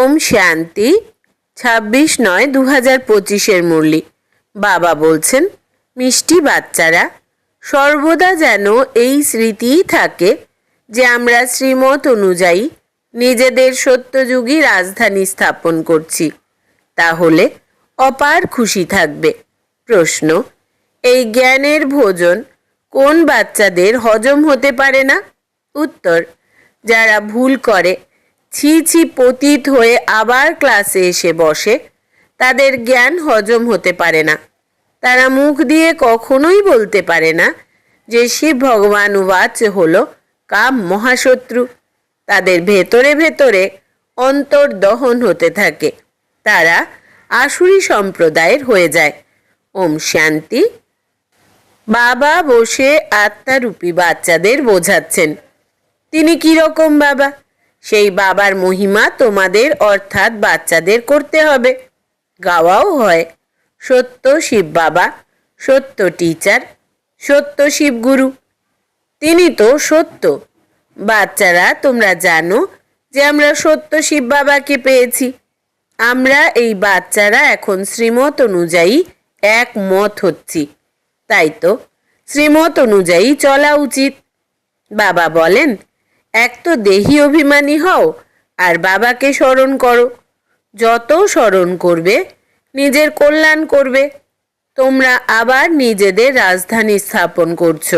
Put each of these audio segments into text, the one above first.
ওম শান্তি, ছাব্বিশ নয় দু হাজার পঁচিশের মুরলি। বাবা বলছেন, মিষ্টি বাচ্চারা, সর্বদা যেন এই স্মৃতিই থাকে যে আমরা শ্রীমত অনুযায়ী নিজেদের সত্যযুগী রাজধানী স্থাপন করছি। তাহলে অপার খুশি থাকবে। প্রশ্ন, এই জ্ঞানের ভোজন কোন বাচ্চাদের হজম হতে পারে না? উত্তর, যারা ভুল করে ছি ছি পতিত হয়ে আবার ক্লাসে এসে বসে। তাদের জ্ঞান হজম হতে পারে না। তারা মুখ দিয়ে কখনোই বলতে পারে না যে শিব ভগবান ওয়াচ হল কাম মহাশত্রু। তাদের ভেতরে ভেতরে অন্তর্দহন হতে থাকে। তারা আসুরি সম্প্রদায়ের হয়ে যায়। ওম শান্তি। বাবা বসে আত্মারূপী বাচ্চাদের বোঝাচ্ছেন। তিনি কীরকম বাবা? সেই বাবার মহিমা তোমাদের, অর্থাৎ বাচ্চাদের করতে হবে। গাওয়াও হয়। সত্য শিব বাবা, সত্য টিচার সত্য শিবগুরু তিনি তো সত্য। বাচ্চারা, তোমরা জানো যে আমরা সত্য শিব বাবাকে পেয়েছি। আমরা এই বাচ্চারা এখন শ্রীমত অনুযায়ী একমত হচ্ছি। তাই তো, শ্রীমত অনুযায়ী চলা উচিত। বাবা বলেন এক তো দেহি অভিমানী হও, আর বাবাকে স্মরণ করো। যত স্মরণ করবে, নিজের কল্যাণ করবে। তোমরা আবার নিজেদের রাজধানী স্থাপন করছ।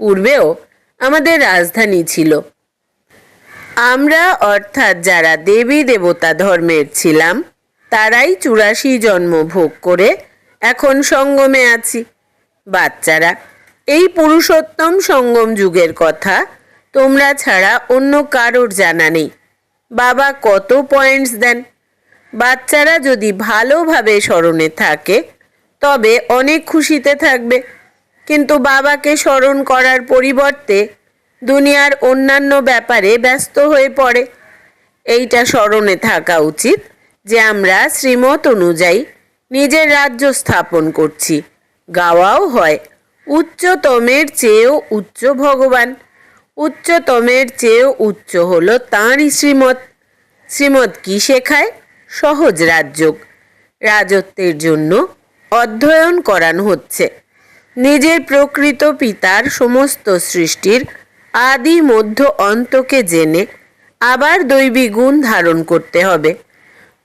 পূর্বেও আমাদের রাজধানী ছিল। আমরা অর্থাৎ যারা দেবী দেবতা ধর্মের ছিলাম, তারাই চুরাশি জন্ম ভোগ করে এখন সঙ্গমে আছি। বাচ্চারা, এই পুরুষোত্তম সঙ্গম যুগের কথা তোমরা ছাড়া অন্য কারোর জানা নেই। বাবা কত পয়েন্টস দেন? বাচ্চারা যদি ভালোভাবে স্মরণে থাকে, তবে অনেক খুশিতে থাকবে। কিন্তু বাবাকে স্মরণ করার পরিবর্তে দুনিয়ার অন্যান্য ব্যাপারে ব্যস্ত হয়ে পড়ে। এইটা স্মরণে থাকা উচিত যে আমরা শ্রীমত অনুযায়ী নিজের রাজ্য স্থাপন করছি। গাওয়াও হয়, উচ্চতমের চেয়েও উচ্চ ভগবান। উচ্চতমের চেয়েও উচ্চ হলো তাঁরই শ্রীমত শ্রীমত কি শেখায়? সহজ রাজযোগ। রাজত্বের জন্য অধ্যয়ন করানো হচ্ছে। নিজের প্রকৃত পিতার সমস্ত সৃষ্টির আদি মধ্য অন্তকে জেনে আবার দৈবী গুণ ধারণ করতে হবে।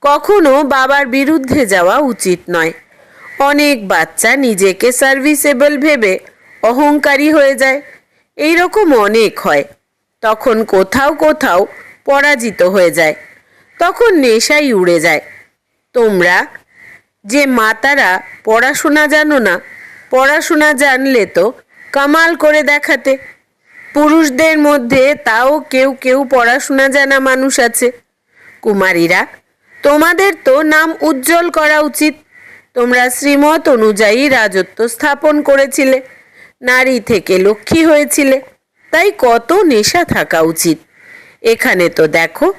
কখনো বাবার বিরুদ্ধে যাওয়া উচিত নয়। অনেক বাচ্চা নিজেকে সার্ভিসেবল ভেবে অহংকারী হয়ে যায়। এই রকম অনেক হয়। তখন কোথাও কোথাও পরাজিত হয়ে যায়। তখন নেশাই উড়ে যায়। তোমরা যে মাতারা, পড়াশোনা জানো না। পড়াশোনা জানলে তো কামাল করে দেখাতে। পুরুষদের মধ্যে তাও কেউ কেউ পড়াশোনা জানা মানুষ আছে। কুমারীরা, তোমাদের তো নাম উজ্জ্বল করা উচিত। তোমরা শ্রীমত অনুযায়ী রাজত্ব স্থাপন করেছিলে। নারী থেকে লক্ষ্মী হয়েছিলে। তাই কত নেশা থাকা উচিত। এখানে তো দেখো,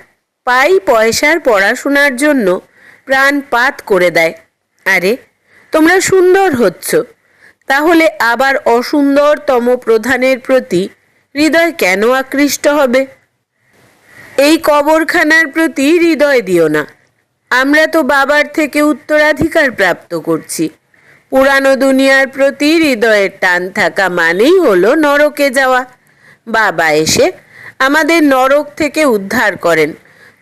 পাই পয়সার পড়াশোনার জন্য প্রাণপাত করে দেয়। আরে, তোমরা সুন্দর হচ্ছ। তাহলে আবার অসুন্দরতম প্রধানের প্রতি হৃদয় কেন আকৃষ্ট হবে? এই কবরখানার প্রতি হৃদয় দিও না। আমরা তো বাবার থেকে উত্তরাধিকার প্রাপ্ত করছি। পুরানো দুনিয়ার প্রতি হৃদয়ের টান থাকা মানেই হলো নরকে যাওয়া। বাবা এসে আমাদের নরক থেকে উদ্ধার করেন।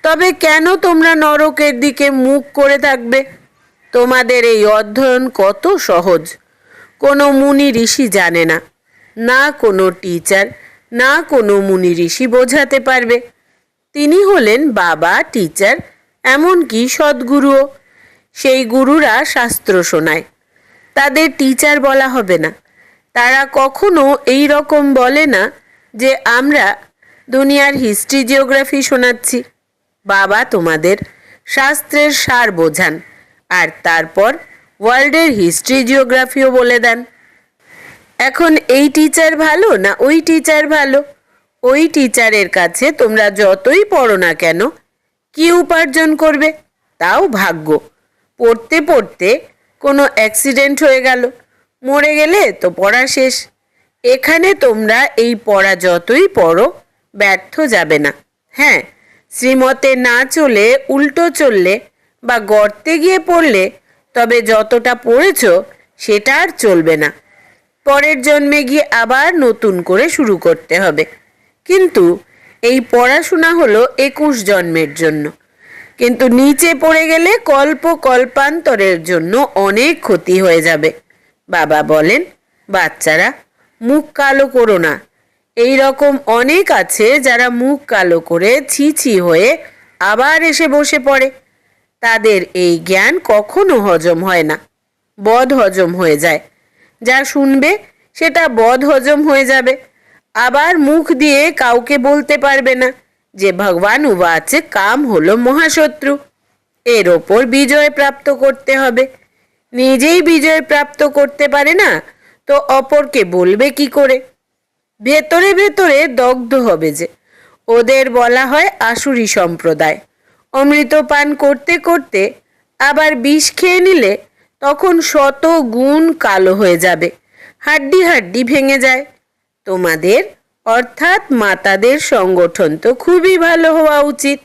তবে কেন তোমরা নরকের দিকে মুখ করে থাকবে? তোমাদের এই অধ্যয়ন কত সহজ। কোনো মুনি ঋষি জানে না। না কোনো টিচার না কোনো মুনি ঋষি বোঝাতে পারবে। তিনি হলেন বাবা টিচার এমনকি সদ্গুরুও। সেই গুরুরা শাস্ত্র শোনায়। তাদের টিচার বলা হবে না। তারা কখনো এই রকম বলে না যে আমরা দুনিয়ার হিস্ট্রি জিওগ্রাফি শোনাচ্ছি। বাবা তোমাদের শাস্ত্রের সার বোঝান আর তারপর ওয়ার্ল্ডের হিস্ট্রি জিওগ্রাফিও বলে দেন। এখন এই টিচার ভালো না ওই টিচার ভালো? ওই টিচারের কাছে তোমরা যতই পড়ো না কেন, কি উপার্জন করবে? তাও ভাগ্য। পড়তে পড়তে কোনো অ্যাক্সিডেন্ট হয়ে গেল। মরে গেলে তো পড়া শেষ। এখানে তোমরা এই পড়া যতই পড়ো, ব্যর্থ যাবে না। হ্যাঁ শ্রীমতে না চলে, উল্টো চললে বা গর্তে গিয়ে পড়লে, তবে যতটা পড়েছ, সেটা আর চলবে না। পরের জন্মে গিয়ে আবার নতুন করে শুরু করতে হবে। কিন্তু এই পড়াশোনা হলো একুশ জন্মের জন্য। কিন্তু নিচে পড়ে গেলে কল্প কল্পান্তরের জন্য অনেক ক্ষতি হয়ে যাবে। বাবা বলেন, বাচ্চারা, মুখ কালো করো না। এই রকম অনেক আছে যারা মুখ কালো করে ছি ছি হয়ে আবার এসে বসে পড়ে। তাদের এই জ্ঞান কখনো হজম হয় না, বদ হজম হয়ে যায়। যা শুনবে, সেটা বদ হজম হয়ে যাবে। আবার মুখ দিয়ে কাউকে বলতে পারবে না। যে ভগবান উবাচে কাম হলো মহাশত্রু, এর ওপর বিজয় প্রাপ্ত করতে হবে। নিজেই বিজয় প্রাপ্ত করতে পারে না, তো অপরকে বলবে কি করে? ভেতরে ভেতরে দগ্ধ হবে যে, ওদের বলা হয় আসুরি সম্প্রদায়। অমৃত পান করতে করতে আবার বিষ খেয়ে নিলে তখন শত গুণ কালো হয়ে যাবে, হাড্ডি হাড্ডি ভেঙে যায়। তোমাদের অর্থাৎ মাতাদের সংগঠন তো খুবই ভালো হওয়া উচিত।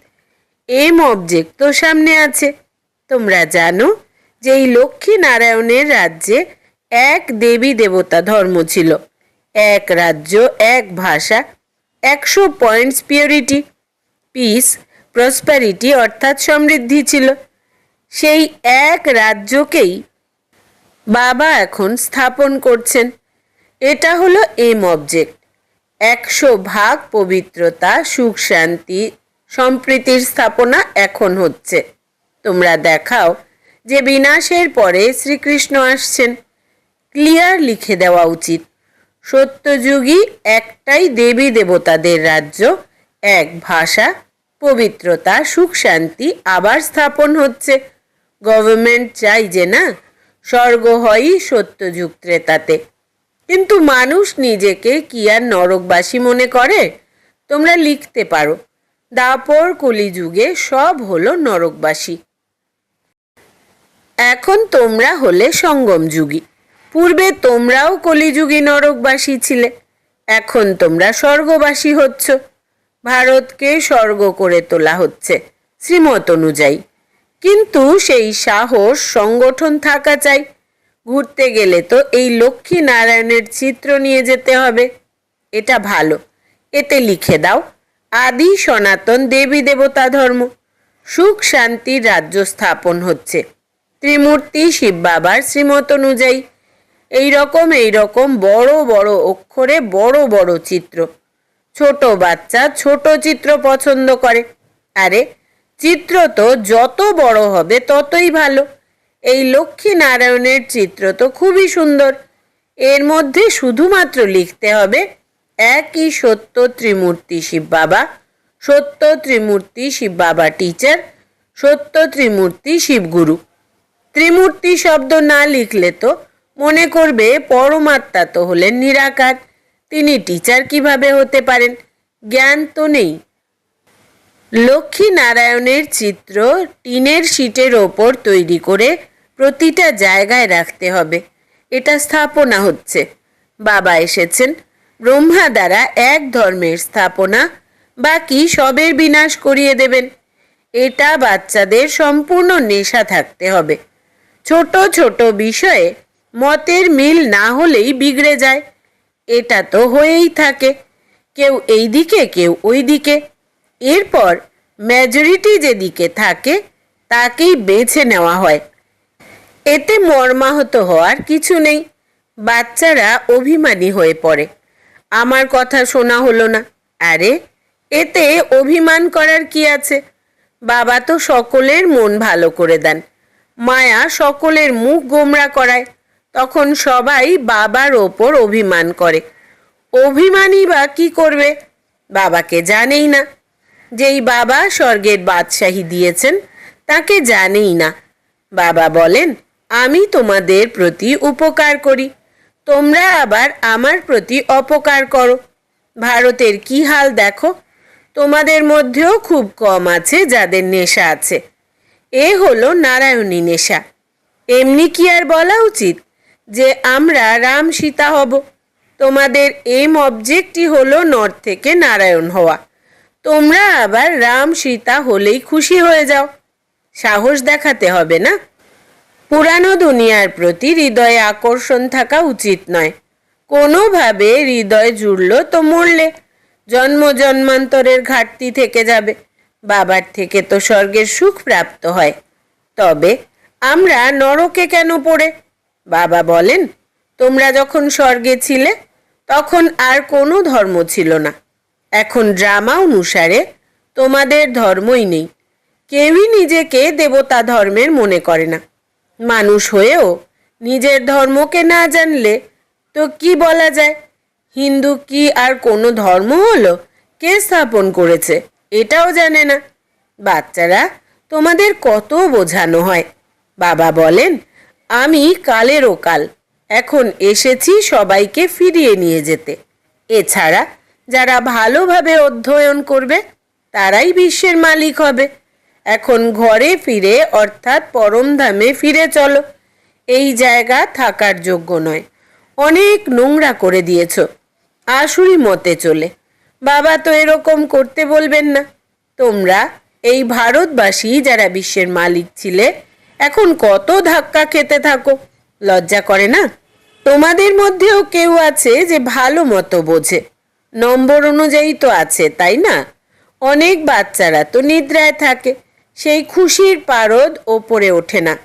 এম অবজেক্ট তো সামনে আছে। তোমরা জানো যে এই লক্ষ্মী নারায়ণের রাজ্যে এক দেবী দেবতা ধর্ম ছিল। এক রাজ্য, এক ভাষা, একশো পয়েন্টস পিওরিটি পিস প্রসপ্যারিটি অর্থাৎ সমৃদ্ধি ছিল। সেই এক রাজ্যকেই বাবা এখন স্থাপন করছেন। এটা হলো এম অবজেক্ট একশো ভাগ পবিত্রতা, সুখ, শান্তি সম্প্রীতির স্থাপনা এখন হচ্ছে। তোমরা দেখাও যে বিনাশের পরে শ্রীকৃষ্ণ আসছেন। ক্লিয়ার লিখে দেওয়া উচিত। সত্যযুগী একটাই দেবী দেবতাদের রাজ্য, এক ভাষা, পবিত্রতা, সুখ, শান্তি আবার স্থাপন হচ্ছে। গভর্নমেন্ট চাই যে না, স্বর্গ হয়ই সত্যযুগ ত্রেতাতে। কিন্তু মানুষ নিজেকে কি আর নরকবাসী মনে করে? তোমরা লিখতে পারো, দাপর কলিযুগে সব হলো নরকবাসী। এখন তোমরা হলে সঙ্গম যুগী। পূর্বে তোমরাও কলিযুগী নরকবাসী ছিলে, এখন তোমরা স্বর্গবাসী হচ্ছ। ভারতকে স্বর্গ করে তোলা হচ্ছে শ্রীমত অনুযায়ী। কিন্তু সেই সাহস সংগঠন থাকা চাই। ঘুরতে গেলে তো এই লক্ষ্মী নারায়ণের চিত্র নিয়ে যেতে হবে। এটা ভালো। এতে লিখে দাও, আদি সনাতন দেবী দেবতা ধর্ম। সুখ শান্তির রাজ্য স্থাপন হচ্ছে। ত্রিমূর্তি শিব বাবার শ্রীমত অনুযায়ী। এই রকম এই রকম, বড় বড় অক্ষরে বড় বড় চিত্র। ছোট বাচ্চা ছোট চিত্র পছন্দ করে। আরে, চিত্র তো যত বড় হবে ততই ভালো। এই লক্ষ্মী নারায়ণের চিত্র তো খুবই সুন্দর। এর মধ্যে শুধুমাত্র লিখতে হবে, একই সত্য ত্রিমূর্তি শিব বাবা, সত্য ত্রিমূর্তি শিব বাবা টিচার সত্য ত্রিমূর্তি শিবগুরু ত্রিমূর্তি শব্দ না লিখলে তো মনে করবে পরমাত্মা তো হলেন নিরাকার। তিনি টিচার কীভাবে হতে পারেন? জ্ঞান তো নেই। লক্ষ্মী নারায়ণের চিত্র টিনের শিটের ওপর তৈরি করে প্রতিটা জায়গায় রাখতে হবে। এটা স্থাপনা হচ্ছে। বাবা এসেছেন। ব্রহ্মা দ্বারা এক ধর্মের স্থাপনা বাকি সবের বিনাশ করিয়ে দেবেন। এটা বাচ্চাদের সম্পূর্ণ নেশা থাকতে হবে। ছোট ছোট বিষয়ে মতের মিল না হলেই বিগড়ে যায়। এটা তো হয়েই থাকে। কেউ এই দিকে, কেউ ওই দিকে। এরপর মেজরিটি যেদিকে থাকে, তাকেই বেছে নেওয়া হয়। এতে মর্মাহত হওয়ার কিছু নেই। বাচ্চারা অভিমানী হয়ে পড়ে। আমার কথা শোনা হলো না। আরে, এতে অভিমান করার কি আছে? বাবা তো সকলের মন ভালো করে দেন। মায়া সকলের মুখ গোমরা করায়। তখন সবাই বাবার ওপর অভিমান করে। অভিমানী বা কি করবে? বাবাকে জানেই না। যেই বাবা স্বর্গের বাদশাহী দিয়েছেন, তাকে জানেই না। বাবা বলেন আমি তোমাদের প্রতি উপকার করি। তোমরা আবার আমার প্রতি অপকার করো। ভারতের কি হাল দেখো? তোমাদের মধ্যেও খুব কম আছে যাদের নেশা আছে। এ হলো নারায়ণী নেশা। এমনি কি আর বলা উচিত যে আমরা রাম সীতা হব? তোমাদের এম অবজেক্টই হলো নর্থ থেকে নারায়ণ হওয়া। তোমরা আবার রাম সীতা হলেই খুশি হয়ে যাও। সাহস দেখাতে হবে না? পুরানো দুনিয়ার প্রতি হৃদয়ে আকর্ষণ থাকা উচিত নয়। কোনোভাবে হৃদয় জুড়ল তো মরলে। জন্ম জন্মান্তরের ঘাটতি থেকে যাবে, বাবার থেকে তো স্বর্গের সুখ প্রাপ্ত হয়। তবে আমরা নরকে কেন পড়ে? বাবা বলেন, তোমরা যখন স্বর্গে ছিলে, তখন আর কোনো ধর্ম ছিল না। এখন ড্রামা অনুসারে তোমাদের ধর্মই নেই। কেউই নিজেকে দেবতা ধর্মের মনে করে না। মানুষ হয়েও নিজের ধর্মকে না জানলে তো কি বলা যায়? হিন্দু কি আর কোনো ধর্ম হলো? কে স্থাপন করেছে? এটাও জানে না। বাচ্চারা তোমাদের কত বোঝানো হয়। বাবা বলেন, আমি কালেরও কাল এখন এসেছি সবাইকে ফিরিয়ে নিয়ে যেতে। এছাড়া যারা ভালোভাবে অধ্যয়ন করবে, তারাই বিশ্বের মালিক হবে। এখন ঘরে ফিরে, অর্থাৎ পরমধামে ফিরে চলো। এই জায়গা থাকার যোগ্য নয়। অনেক নোংরা করে দিয়েছ। আসুরি মতে চলে। বাবা তো এরকম করতে বলবেন না। তোমরা এই ভারতবাসী যারা বিশ্বের মালিক ছিলে, এখন কত ধাক্কা খেতে থাকো। লজ্জা করে না? তোমাদের মধ্যেও কেউ আছে যে ভালো মতো বোঝে। নম্বর অনুযায়ী তো আছে, তাই না? অনেক বাচ্চারা তো নিদ্রায় থাকে। সেই খুশির পারদ ওপরে ওঠে না।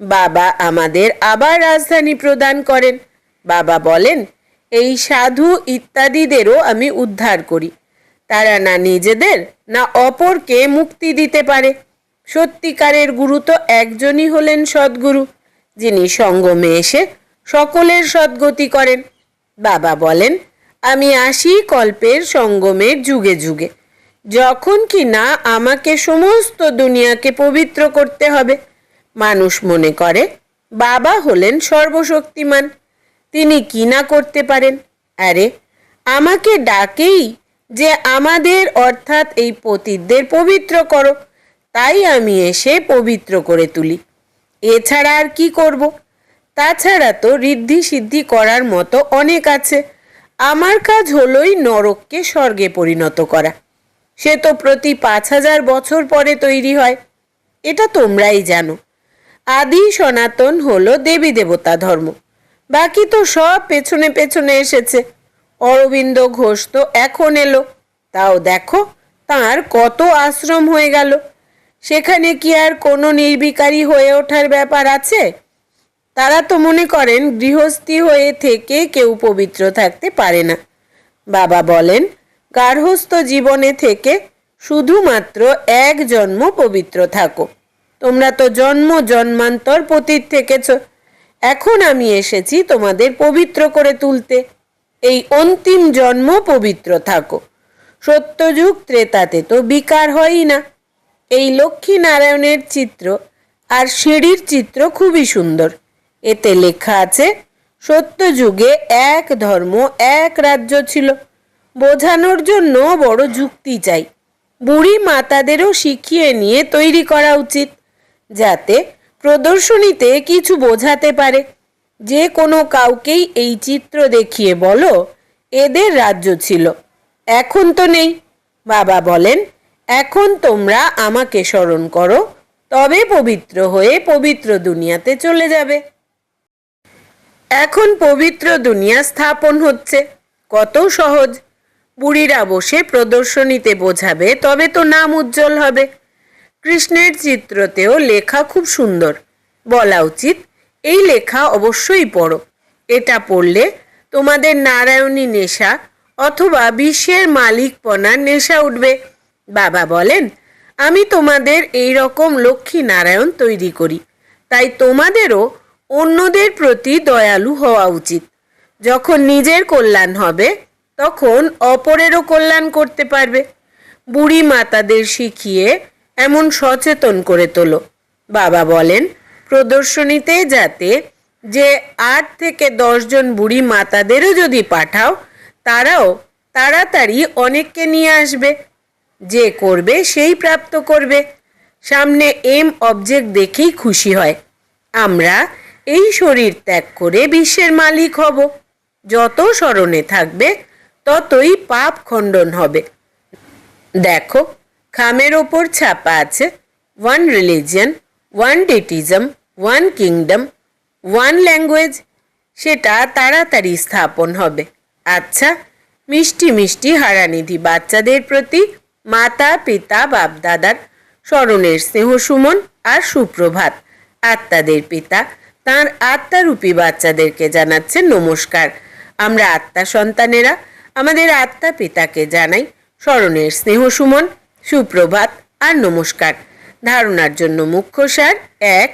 বাবা আমাদের আবার রাজধানী প্রদান করেন। বাবা বলেন, এই সাধু ইত্যাদিদেরও আমি উদ্ধার করি। তারা না নিজেদের, না অপরকে মুক্তি দিতে পারে। সত্যিকারের গুরু তো একজনই হলেন সদ্গুরু, যিনি সঙ্গমে এসে সকলের সদ্গতি করেন। বাবা বলেন, আমি আসি কল্পের সঙ্গমের যুগে যুগে। যখন কি না আমাকে সমস্ত দুনিয়াকে পবিত্র করতে হবে, মানুষ মনে করে বাবা হলেন সর্বশক্তিমান, তিনি কি না করতে পারেন? আরে, আমাকে ডাকেই যে আমাদের অর্থাৎ এই পতিতদের পবিত্র করো, তাই আমি এসে পবিত্র করে তুলি। এছাড়া আর কি করব? তাছাড়া তো ঋদ্ধি সিদ্ধি করার মতো অনেক আছে, আমার কাজ হলোই নরককে স্বর্গে পরিণত করা। সে তো প্রতি পাঁচ হাজার বছর পরে তৈরি হয়। এটা তোমরাই জানো। আদি সনাতন হলো দেবী দেবতা ধর্ম। বাকি তো সব পেছনে পেছনে এসেছে। অরবিন্দ ঘোষ তো এখন এলো। তাও দেখো, তার কত আশ্রম হয়ে গেল। সেখানে কি আর কোনো নির্বিকারী হয়ে ওঠার ব্যাপার আছে? তারা তো মনে করেন গৃহস্থী হয়ে থেকে কেউ পবিত্র থাকতে পারে না। বাবা বলেন গার্হস্থ জীবনে থেকে শুধুমাত্র এক জন্ম পবিত্র থাকো। তোমরা তো জন্ম জন্মান্তর পতীত থেকেছ। এখন আমি এসেছি তোমাদের পবিত্র করে তুলতে। এই অন্তিম জন্ম পবিত্র থাকো। সত্যযুগ ত্রেতাতে তো বিকার হয়ই না। এই লক্ষ্মী নারায়ণের চিত্র আর সিঁড়ির চিত্র খুবই সুন্দর। এতে লেখা আছে, সত্যযুগে এক ধর্ম, এক রাজ্য ছিল। বোঝানোর জন্য বড় যুক্তি চাই। বুড়ি মাতাদেরও শিখিয়ে নিয়ে তৈরি করা উচিত, যাতে প্রদর্শনীতে কিছু বোঝাতে পারে। যে কোনো কাউকেই এই চিত্র দেখিয়ে বলো, এদের রাজ্য ছিল। এখন তো নেই। বাবা বলেন, এখন তোমরা আমাকে স্মরণ করো, তবে পবিত্র হয়ে পবিত্র দুনিয়াতে চলে যাবে। এখন পবিত্র দুনিয়া স্থাপন হচ্ছে। কত সহজ। বুড়িরা বসে প্রদর্শনীতে বোঝাবে, তবে তো নাম উজ্জ্বল হবে। কৃষ্ণের চিত্রতেও লেখা খুব সুন্দর। বলা উচিত, এই লেখা অবশ্যই পড়ো। এটা পড়লে তোমাদের নারায়ণী নেশা অথবা বিশ্বের মালিকপনার নেশা উঠবে। বাবা বলেন, আমি তোমাদের এই রকম লক্ষ্মী নারায়ণ তৈরি করি। তাই তোমাদেরও অন্যদের প্রতি দয়ালু হওয়া উচিত। যখন নিজের কল্যাণ হবে তখন অপরেরও কল্যাণ করতে পারবে। বুড়ি মাতাদের শিখিয়ে এমন সচেতন করে তোলো। বাবা বলেন, প্রদর্শনীতে যাতে যে আট থেকে দশজন বুড়ি মাতাদেরও যদি পাঠাও, তারাও তাড়াতাড়ি অনেককে নিয়ে আসবে। যে করবে সেই প্রাপ্ত করবে। সামনে এম অবজেক্ট দেখেই খুশি হয়। আমরা এই শরীর ত্যাগ করে বিশ্বের মালিক হব। যত স্মরণে থাকবে ততই পাপ খণ্ডন হবে। দেখো, খামের ওপর ছাপা আছে one religion one deism one kingdom one language সেটা তাড়াতাড়ি স্থাপন হবে। আচ্ছা মিষ্টি মিষ্টি হারানিধি বাচ্চাদের প্রতি মাতা, পিতা, বাপদাদার স্মরণের স্নেহ সুমন আর সুপ্রভাত। আত্মাদের পিতা, তার আত্মারূপী বাচ্চাদেরকে জানাচ্ছেন নমস্কার। আমরা আত্মা সন্তানেরা আমাদের আত্মা পিতাকে জানাই স্মরণের স্নেহ সুমন, সুপ্রভাত আর নমস্কার। ধারণার জন্য মুখ্য সার এক,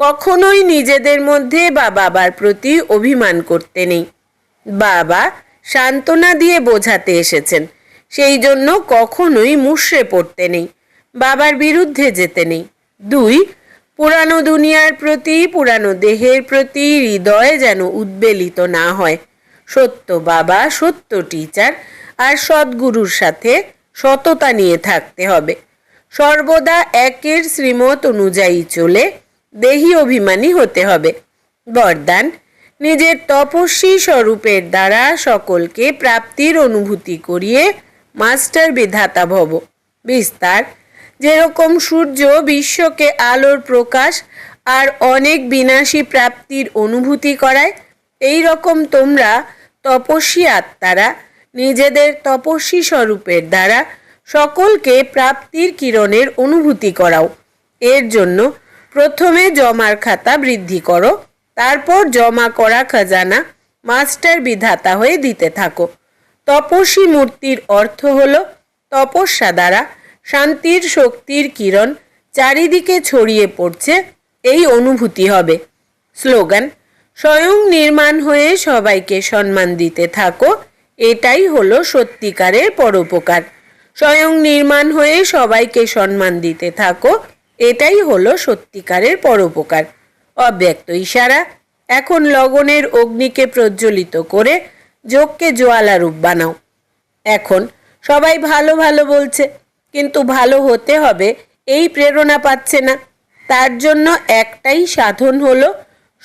কখনোই নিজেদের মধ্যে বা বাবার প্রতি অভিমান করতে নেই। বাবা সান্ত্বনা দিয়ে বোঝাতে এসেছেন, সেই জন্য কখনোই মুষড়ে পড়তে নেই, বাবার বিরুদ্ধে যেতে নেই। দুই, পুরানো দুনিয়ার প্রতি, পুরানো দেহের প্রতি হৃদয় যেন উদ্বেলিত না হয়। সত্য বাবা, সত্য টিচার আর সদ্গুরুর সাথে সততা নিয়ে থাকতে হবে। সর্বদা একের শ্রীমত অনুযায়ী চলে দেহি অভিমানী হতে হবে। বরদান, নিজের তপস্বী স্বরূপের দ্বারা সকলকে প্রাপ্তির অনুভূতি করিয়ে মাস্টার বিধাতা ভব। বিস্তার, যেরকম সূর্য বিশ্বকে আলোর প্রকাশ আর অনেক বিনাশী প্রাপ্তির অনুভূতি করায় এই রকম তোমরা তপস্বী আত্মারা নিজেদের তপস্বী স্বরূপের দ্বারা সকলকে প্রাপ্তির কিরণের অনুভূতি করাও। এর জন্য প্রথমে জমার খাতা বৃদ্ধি করো, তারপর জমা করা খাজানা মাস্টার বিধাতা হয়ে দিতে থাকো। তপস্বী মূর্তির অর্থ হল তপস্যা দ্বারা শান্তির শক্তির কিরণ চারিদিকে ছড়িয়ে পড়ছে, এই অনুভূতি হবে। স্লোগান স্বয়ং নির্মাণ হয়ে সবাইকে সম্মান দিতে থাকো। এটাই হলো সত্যিকারের পরোপকার। স্বয়ং নির্মাণ হয়ে সবাইকে সম্মান দিতে থাকো। এটাই হলো সত্যিকারের পরোপকার। অব্যক্ত ইশারা। এখন লগনের অগ্নিকে প্রজ্বলিত করে যোগকে জোয়ালা রূপ বানাও। এখন সবাই ভালো ভালো বলছে, কিন্তু ভালো হতে হবে, এই প্রেরণা পাচ্ছে না। তার জন্য একটাই সাধন হলো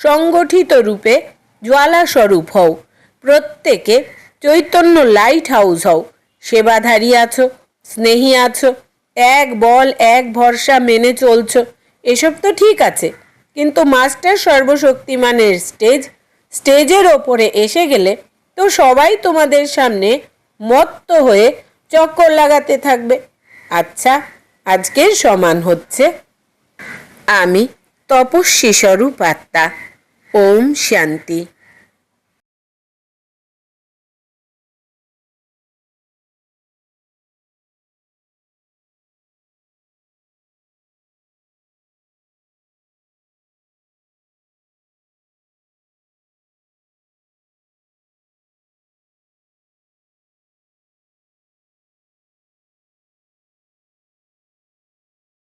সংগঠিত রূপে জ্বালা স্বরূপ হও। প্রত্যেকে চৈতন্য লাইট হাউস হও। সেবাধারী আছো, স্নেহী আছো, এক বল, এক ভরসা মেনে চলছো। এসব তো ঠিক আছে, কিন্তু মাস্টার সর্বশক্তিমানের স্টেজ স্টেজের ওপরে এসে গেলে তো সবাই তোমাদের সামনে মত্ত হয়ে চক্কর লাগাতে থাকবে। আচ্ছা আজকের সমান হচ্ছে, আমি তপস্বী স্বরূপ আত্মা। ওম শান্তি